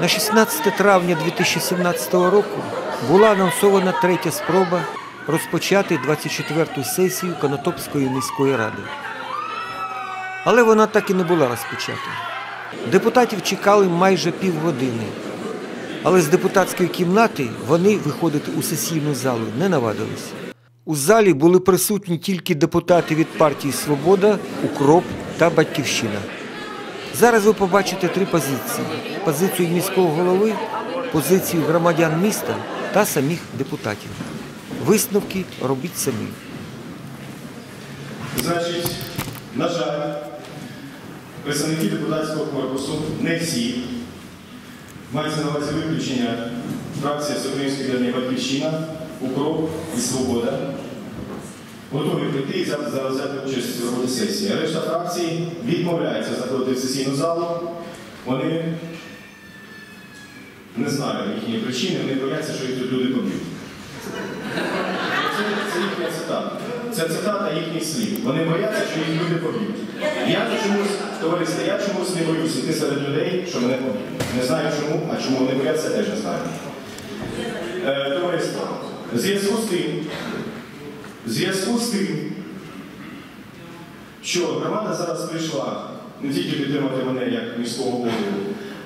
На 16 травня 2017 року була анонсована третя спроба розпочати 24-ту сесію Конотопської міської ради. Але вона так і не була розпочата. Депутатів чекали майже півгодини. Але з депутатської кімнати вони виходити у сесійну залу не навадились. У залі були присутні тільки депутати від партії Свобода, Укроп та Батьківщина. Зараз ви побачите три позиції: позицію міського голови, позицію громадян міста та самих депутатів. Висновки робіть самі. Значить, на жаль, представники депутатського корпусу, не всі, мається на увазі виключення фракція Всеукраїнської об'єднання Батьківщина, Укроп і Свобода, готові прийти і зараз взяти участь в роботі сесії. Решта фракцій відмовляється заходити в сесійну залу. Вони не знаю їхні причини, вони бояться, що їх тут люди поб'ють. Це, це їхня цитата. Це цитата їхніх слів. Вони бояться, що їх люди поб'ють. Я чомусь, товариство, я чомусь не боюсь іти серед людей, що мене поб'ють. Не знаю чому, а чому вони бояться, теж не знаю. Е, товариство, зв'язку з тим, в зв'язку з тим, що громада зараз прийшла не тільки підтримати мене як міського голову,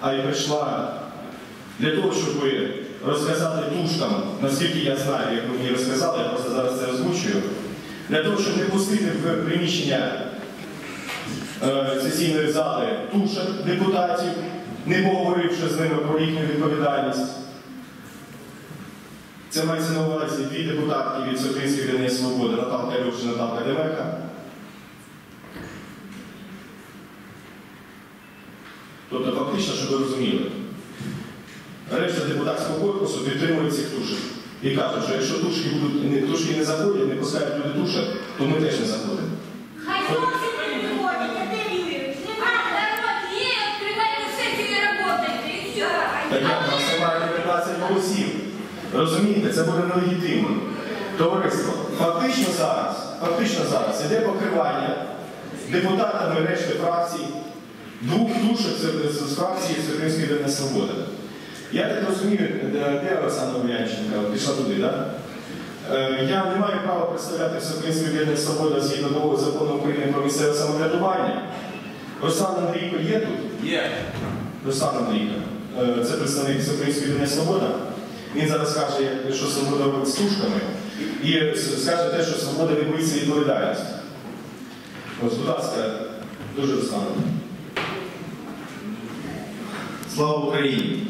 а й прийшла для того, щоб розказати тушкам, наскільки я знаю, як ви мені розказали, я просто зараз це озвучую, для того, щоб не пустити в приміщення е, сесійної зали тушок депутатів, не поговоривши з ними про їхню відповідальність. Це мається на увазі дві депутатки від Всеукраїнської об'єднання Свободи, Наталка Люш і Наталка Демека. Тобто, фактично, щоб ви розуміли, решта депутатського корпусу підтримує цих тушок. І кажуть, що якщо тушки будуть тушки не заходять, не пускають люди тушок, то ми теж не заходимо. Хай зовсім не приходять, а де Юрій? Нема народ є, відкривайте сесію і работайте, і все. Так як у нас немає 15 голосів. Розумієте, це буде нелегітимно. Товариство, фактично зараз, фактично зараз іде покривання депутатами решти фракцій, двох тушок з, фракції Всеукраїнської День Свобода. Я так розумію, де де Олександра Ульянченка пішла туди, так? Е, Я не маю права представляти Всеукраїнську об'єднання Свобода згідно нового закону України про місцеве самоврядування. Руслан Андрійко є тут? Є. Руслан Андрійко. Е, Це представник Всеукраїнської об'єднання Свобода. Він зараз каже, що свобода робить тушками, і скаже те, що свобода не боїться відповідальності. Ось, будь ласка, дуже Руслан. Слава Україні!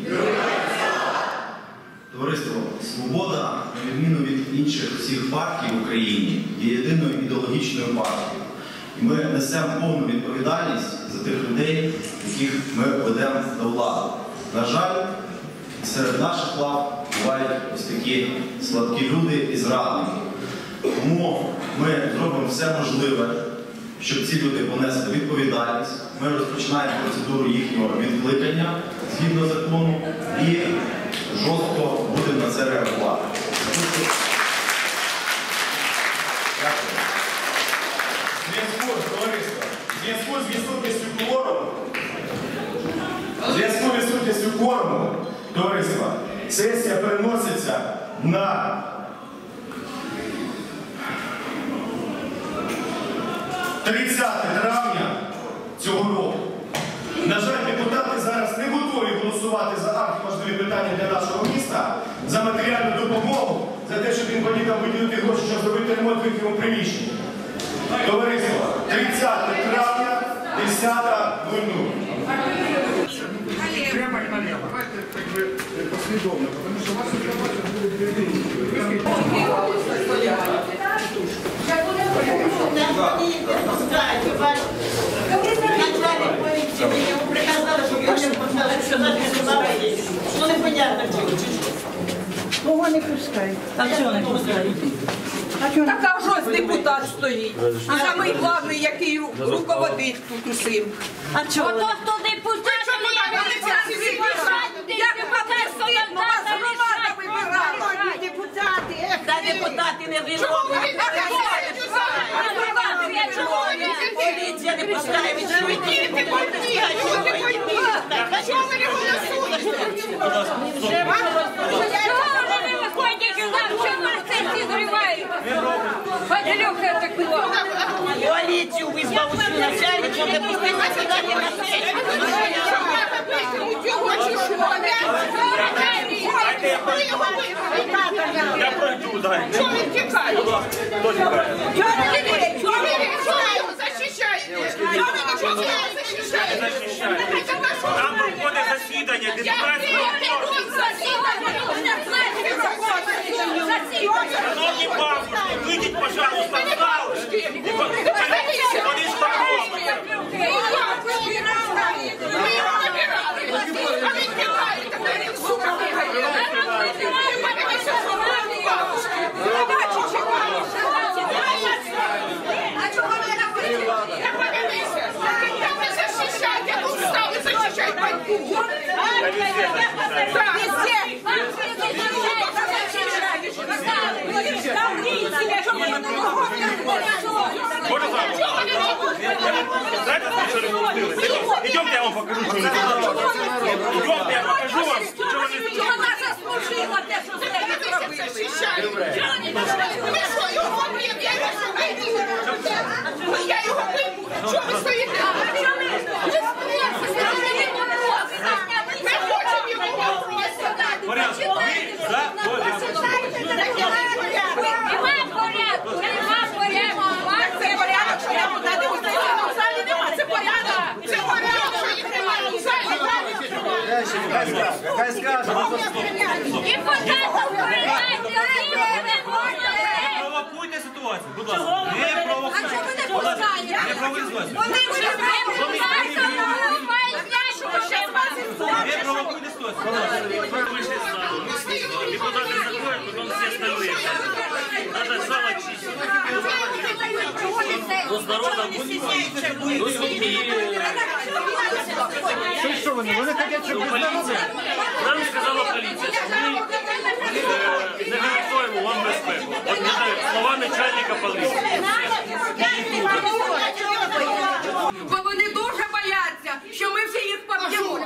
Товариство Свобода, на відміну від інших всіх партій в Україні, є єдиною ідеологічною партією. І ми несемо повну відповідальність за тих людей, яких ми ведемо до влади. На жаль, серед наших лав бувають ось такі слабкі люди і зрадники. Тому ми зробимо все можливе, щоб ці люди понесли відповідальність. Ми розпочинаємо процедуру їхнього відкликання згідно закону і жорстко будемо на це реагувати. Зв'язку зв'язку з відсутністю кворуму, в зв'язку з відсутністю кворуму, товариства, сесія переноситься на 30 травня цього року. На жаль, депутати зараз не готові голосувати за архіважливі питання для нашого міста, за матеріальну допомогу, за те, щоб хотів виділити гроші, щоб зробити ремонт в їхньому приміщенні. Товариство, 30 травня, 10.00. Давайте как бы последовно, потому что ваша информация будет передана. Ну, непонятно. Кого не пускають? А чого не пускають? А чого не Так а ось депутат стоїть. А самий главний, який ру- руководить тут усім. А чого? Ото хто депутат, вам не стидно, вас громада вибирала. Депутати? Не ви виновні. не не Поліція не пускає, ви чуєте? Чого ви не голосуєте? Чого ви не виходите з нам, що вас це всі зривають? Поделюка такого. Коаліцію визвав усю начальник, щоб не сідати на. Я пройду, дай. Чого він тікає? Чого ви не Там проходить засідання депутатського Шановні бабушки, вийдіть, пожалуйста, в зал. Вони ж Можна зараз? Знаєте, що ви робили? Ідемте, я вам покажу, що ви робили. Ідемте, я покажу вам, що ви робили. Вона заслужила те, що з нею зробили. Я його прийму. Чого ви стоїте? Ми хочемо його Порядку. Ви за порядок. Нема порядку, нема порядку. Це порядок, що я буду дивитися. В залі нема. Це порядок. Це порядок, що їх немає. В залі Депутатів приймайте, не можна. Не провокуйте ситуацію, будь ласка. Не провокуйте. Будь ласка, Не провокуйте. Вони вже ще Не провокуйте ситуацію. Будь ласка. Ну, с народом ну, Що, що вони? Вони хотять, щоб Ну, полиция. Нам сказала мы э, не гарантуємо вам безпеку. От не знаю, слова начальника полиции. Бо вони дуже бояться, що ми всі їх поб'ємо.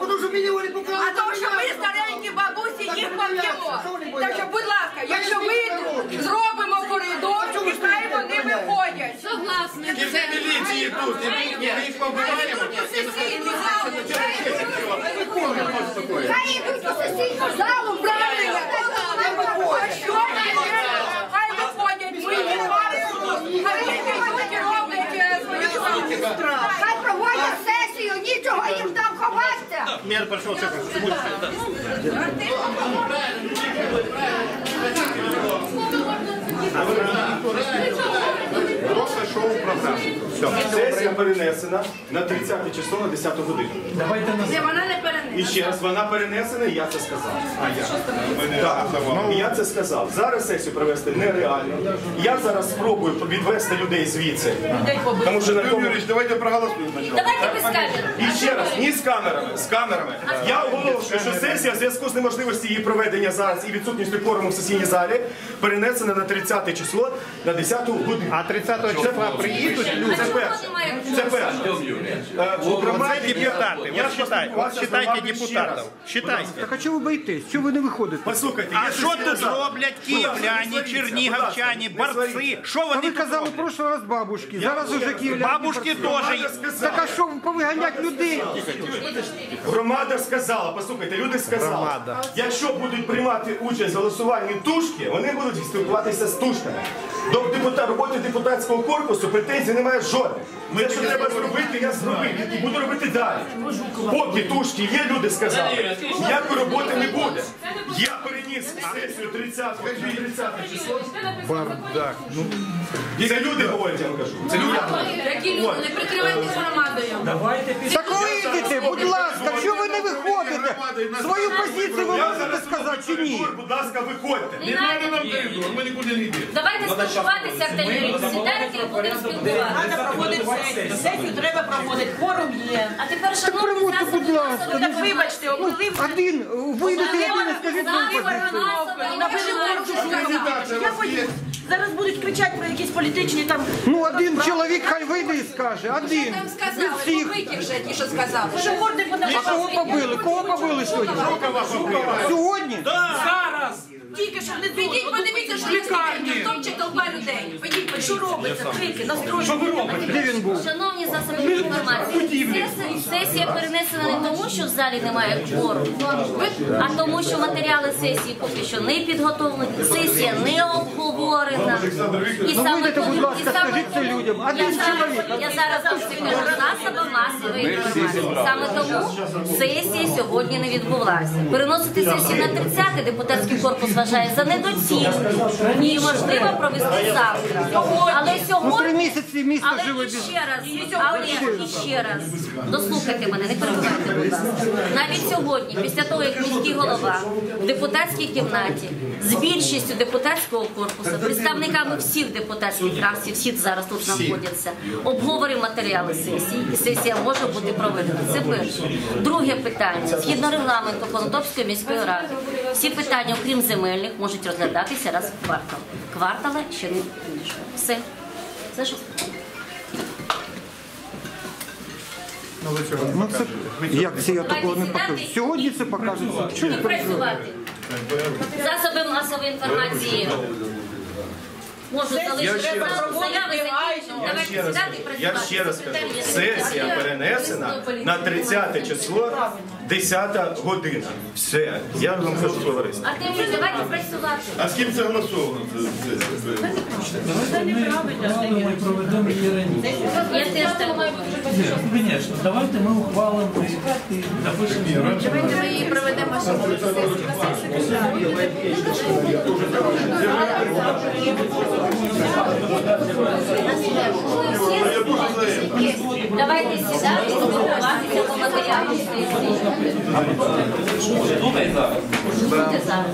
Тому що мені вони поклали. А то, що ми старенькі бабусі їх поб'ємо. Так що, будь ласка, якщо вийдуть, зробимо коридор, і хай вони Согласна. міліції тут, ми їх побиваємо. Хай йдуть до сесійного залу, Правильно. Хай виходять, роблять е. Хай проводять сесію, нічого їм там ховатися. Мер пройшов, все, Просто шоу програма. Сесія перенесена на 30 число на 10 годину. Ні, вона не перенесе. І ще раз, вона перенесена, і я це сказав. А я. Так, я це сказав. Зараз сесію провести нереально. Я зараз спробую відвести людей звідси. Тому що на тому... Юрійович, давайте проголосуємо спочатку. Давайте без камер. І ще раз, ні з камерами, з камерами. Я оголошую, що сесія в зв'язку з неможливості її проведення зараз і відсутністю кворуму в сесійній залі перенесена на 30 число на 10 годину. А 30 числа приїдуть люди. Це перше. Це перше. Е, громаді депутати. Я Вот депутатів. Считайте. Так а чого ви боїтесь? Чого ви не виходите? Послухайте, А є що тут роблять київляні, не борці? Що А вони ви тут казали в роблять? раз бабушки, зараз уже київляні. Бабушки теж. Так а що повиганять людей? Громада сказала, послухайте, люди сказали, Громада. якщо будуть приймати участь в голосуванні тушки, вони будуть спілкуватися з тушками. До депута, роботи депутатського корпусу претензій немає жодних. Те, що треба зробити, я зробив. І буду робити далі. Поки тушки є, люди сказали, ніякої роботи не буде. Я переніс сесію 30 30 число. Бардак. Ну, Це люди говорять, я вам кажу. Це люди. Які люди, не прикривайтесь громадою. Так вийдете, будь ласка, що ви не виходите? Свою позицію ви можете сказати чи ні? будь ласка, виходьте. не треба нам коридор, ми нікуди не йдемо. Давайте спілкуватися в день сідайте і будемо спілкуватися. Сесію. Треба проводити. Форум є. А тепер, шановні, Проводьте, засоби будь ласка. масової Так вибачте, облили Один, вийдете один і скажіть що я боюсь. Зараз будуть кричати про якісь політичні там. Ну, один чоловік хай вийде і скаже, один. Там сказали, всіх. побийте вже ті, що сказали. Що морди подали. А кого побили? Кого побили сьогодні? Сьогодні? Тільки що не Підіть, подивіться, що лікарні. Топче толпа людей. Підіть, Що робиться? Крики, настрої. Де він був? Шановні засоби інформації, сесія- сесія перенесена не тому, що в залі немає кворуму, а тому, що матеріали сесії поки що не підготовлені, сесія не обговорена. І Ну, вийдете, будь ласка, і саме скажіть це тому- людям. Я Один зараз- чоловік. Я зараз вам це кажу засобам масової інформації. Саме тому сесія сьогодні не відбулася. Переносити сесію на 30 депутатський корпус вважає за недоцільно і можливо провести завтра. Але Ну, сьогодні місяці місто але живе і ще раз, але і ще раз, дослухайте мене, не перебувайте, будь ласка. Навіть сьогодні, після того, як міський голова в депутатській кімнаті з більшістю депутатського корпусу, представниками всіх депутатських фракцій, всі зараз тут знаходяться, обговорив матеріали сесії, і сесія може бути проведена. Це перше. Друге питання. Згідно регламенту Конотопської міської ради, всі питання, окрім земельних, можуть розглядатися раз в квартал. Квартала ще не більше. Все. Все, що Ну це як це я такого не покажу. Сьогодні це покажеться. Будемо працювати. Засоби масової інформації. Можуть залишити заяви. Давайте сідати я ще раз кажу, сесія перенесена на 30 число, 10 година. Все, я вам кажу товариство. Артемій, давайте працювати. А з ким це голосовано? Я теж так думаю. Конечно, давайте ми ухвалимо і, напишемо. Давайте ми її проведемо. Давайте сідати і спілкуватися по матеріалу. Будьте зараз.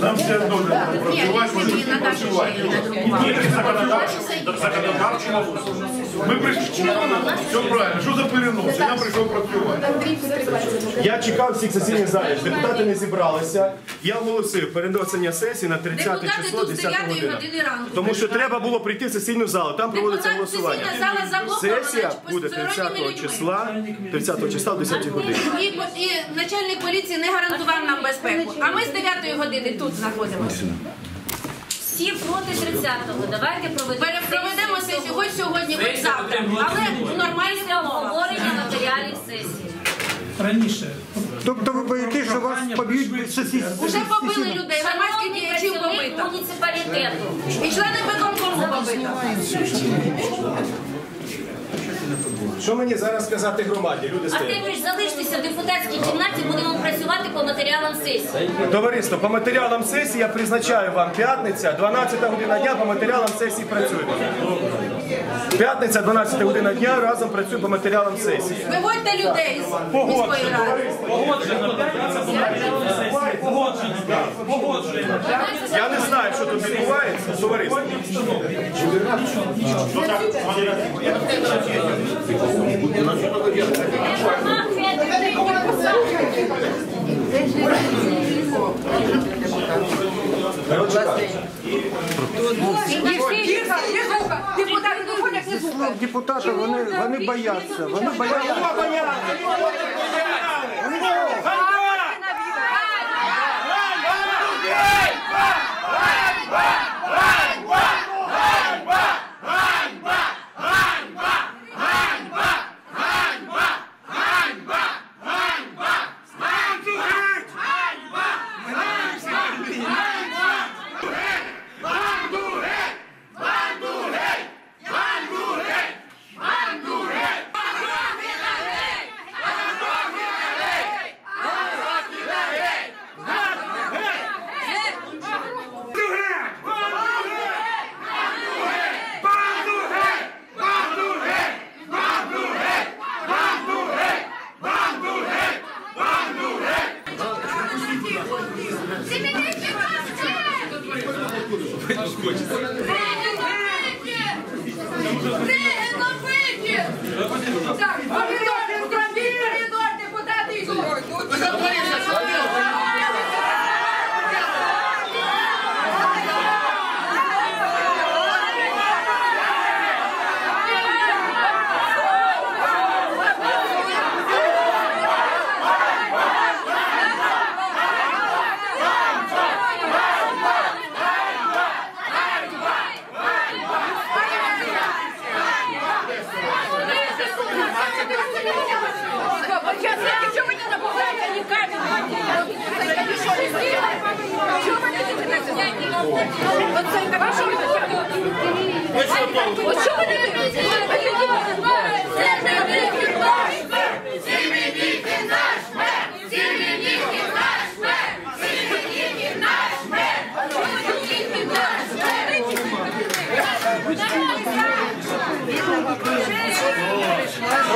Нам все добре працювати, ми будемо працювати. Ми прийшли. Все правильно. Що за перенос? Я прийшов працювати. Я чекав всіх сесійних залів. Депутати не зібралися. Я оголосив переносення сесії на 30 Депутати число, тут 10 9 година. години ранку. Тому що треба було прийти в сесійну залу. Там проводиться Депутат голосування. сесійна зала заблокована Сесія буде посторонніми 30 людьми. числа, 30 числа в 10 годині. І, і начальник поліції не гарантував нам безпеку. А ми з 9 години тут знаходимося. Всі проти 30-го. Давайте проведемо Проведемо сесію хоч сьогодні, хоч завтра. Але в нормальних обговорення матеріалів сесії. Раніше. Тобто ви боїтесь, що вас поб'ють без? Уже побили людей, громадських Шановні діячів побито. муніципалітету. І члени виконкому побито. Що мені зараз сказати громаді? Люди стоять. Артемович, залиштеся в депутатській кімнаті, будемо працювати по матеріалам сесії. Товариство, по матеріалам сесії я призначаю вам п'ятниця, 12 година дня по матеріалам сесії працюємо. П'ятниця, 12 година дня разом працюємо по матеріалам сесії. Виводьте людей з міської ради. Погоджено. Я не знаю, що тут відбувається, товариство. Депутати виходять, не слухають. Депутати, вони, вони бояться. Вони бояться.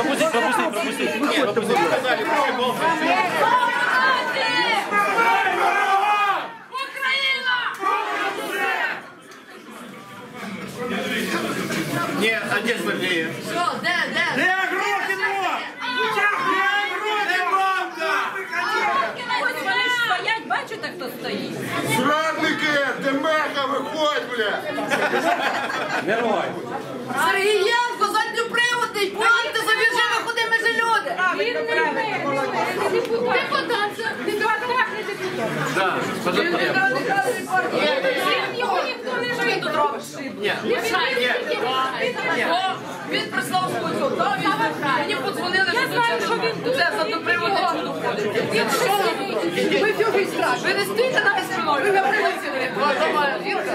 Сказали, прийшли голосувати. Ні, а де Смердієв? Що, де, де? Ось вони ж стоять, бачите, хто стоїть? Зрадники, Демеха, виходь, бля! Сергієнко, задньоприводний, поїдьте собі вже виходи межі люди. Він не депутат, це депутат не депутат. Да, не Що він прислав свою він мені подзвонили, що він це задноприводний чудо ходить. Ви фюги ви не стійте на спиною, ви говорите, давай, жінка.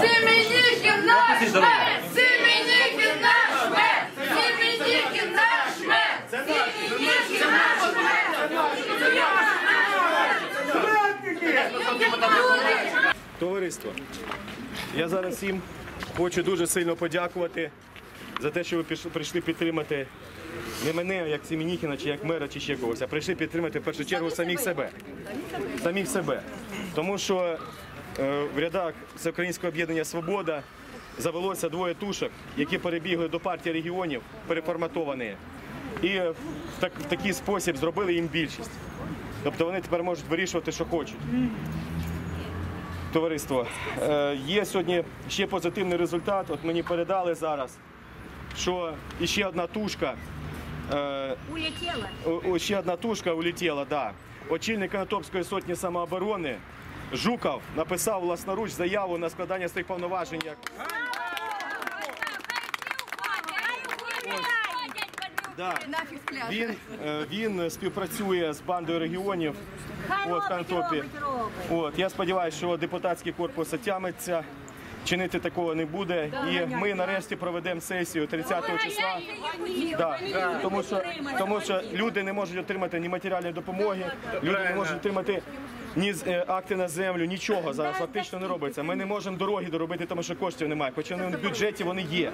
Семеніхін наш мер! Семеніхін наш мер! Семеніхін наш мер! Семеніхін наш мер! Товариство, я зараз всім хочу дуже сильно подякувати за те, що ви прийшли підтримати не мене, як Семеніхіна, чи як мера, чи ще когось, а прийшли підтримати в першу чергу самих себе. Самих себе. Тому що е, в рядах Всеукраїнського об'єднання Свобода завелося двоє тушок, які перебігли до партії регіонів, переформатовані. І в такий спосіб зробили їм більшість. Тобто вони тепер можуть вирішувати, що хочуть. Товариство, е, є сьогодні ще позитивний результат. От мені передали зараз, що ще одна тушка. е, Улетіла. ще одна тушка улетіла, да. Очільник Анатопської сотні самооборони Жуков написав власноруч заяву на складання своїх повноважень як Да. Він, е, він співпрацює з бандою регіонів от, в Конотопі. От, я сподіваюся, що депутатський корпус отямиться, чинити такого не буде. І ми нарешті проведемо сесію 30 числа. Да. Тому, що, тому що люди не можуть отримати ні матеріальної допомоги, люди не можуть отримати ні з- е, акти на землю, нічого зараз фактично не робиться. Ми не можемо дороги доробити, тому що коштів немає. Хоча вони в бюджеті вони є.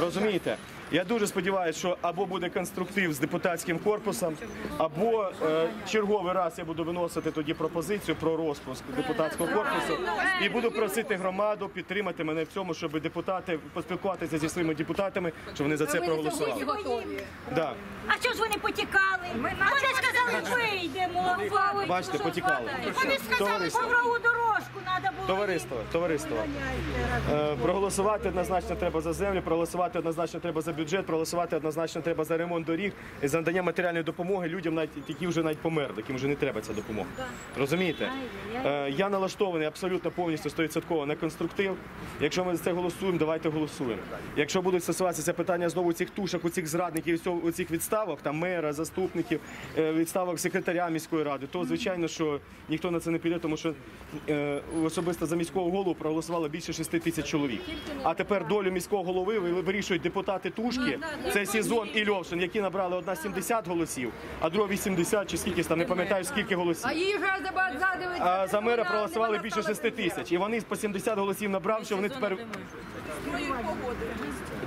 Розумієте? Я дуже сподіваюся, що або буде конструктив з депутатським корпусом, або е, черговий раз я буду виносити тоді пропозицію про розпуск депутатського корпусу і буду просити громаду підтримати мене в цьому, щоб депутати поспілкуватися зі своїми депутатами, щоб вони за це проголосували. Да. А що ж вони потікали? Вони сказали, вийдемо. Бачите, потікали. Вони сказали, Товариство. коврову дорожку треба було. Товариство, товариство. Е, проголосувати однозначно треба за землю, проголосувати однозначно треба за бюджет, проголосувати однозначно треба за ремонт доріг і за надання матеріальної допомоги людям, навіть які вже навіть померли, яким вже не треба ця допомога. Розумієте? Е, я налаштований абсолютно повністю 100% на конструктив. Якщо ми за це голосуємо, давайте голосуємо. Якщо будуть стосуватися це питання знову цих тушок, цих зрадників, цього- цих відставок, там мера, заступників, е, відставок секретаря міської ради, то звичайно, що ніхто на це не піде, тому що е, особисто за міського голову проголосувало більше 6 тисяч чоловік. А тепер долю міського голови ви- вирішують депутати Тушки. Це Сізон і Льовшин, які набрали одна 70 голосів, а друга 80 чи скільки там, не пам'ятаю скільки голосів. А за мера проголосували більше 6 тисяч. І вони по 70 голосів набрав, що вони тепер.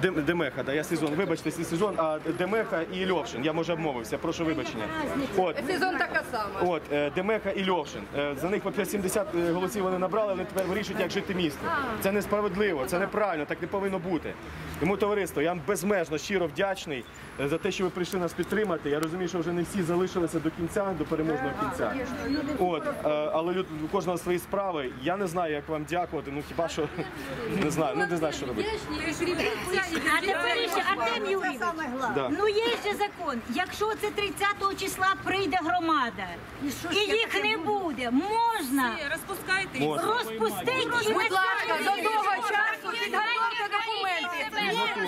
Дем- Демеха, да, я сезон. Вибачте, сезон, а Демеха і Льовшин. Я може обмовився, прошу вибачення. От, Сезон така сама. от е, Демеха і Льовшин. Е, За них по 70 голосів вони набрали, вони тепер вирішують, як жити місто. Це несправедливо, це неправильно, так не повинно бути. Тому товариство, я вам безмежно щиро вдячний е, за те, що ви прийшли нас підтримати. Я розумію, що вже не всі залишилися до кінця, до переможного кінця. От, е, але люд- у кожного свої справи. Я не знаю, як вам дякувати. Ну хіба що не знаю, ну не знаю, що робити. А тепер ще Артем Юрійович, ну є ще закон. Якщо це 30 числа прийде громада, і їх не буде, можна Розпускайте розпустити і Будь ласка, до того часу підготовте документи.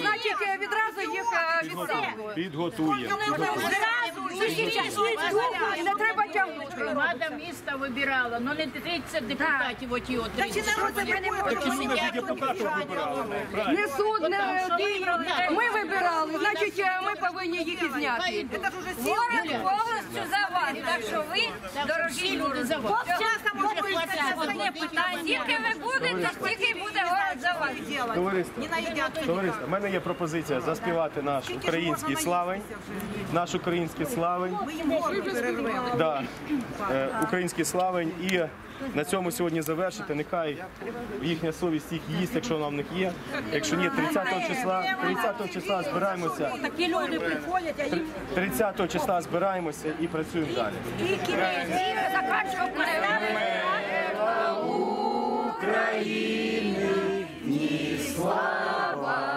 Значить, е, відразу їх відставку. Підготуємо. І не треба тягнути. Громада міста вибирала, ну не 30 депутатів оті от 30. Не суд, не один. ми вибирали. Значить, е, ми повинні їх і зняти. Город повністю за вас, так що ви, дорогі люди, за вас. Одне питання. Тільки ви будете, стільки буде город за вас. Товариство, товариство, в мене є пропозиція заспівати наш український славень. Наш український славень. Да. Е, український славень. І на цьому сьогодні завершити. Нехай їхня совість їх їсть, якщо вона в них є. Якщо ні, 30 числа, 30 числа збираємося. Такі люди приходять, а їм 30 числа збираємося і працюємо далі. Заканчивав свободу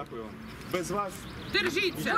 дякую. Без вас Держіться!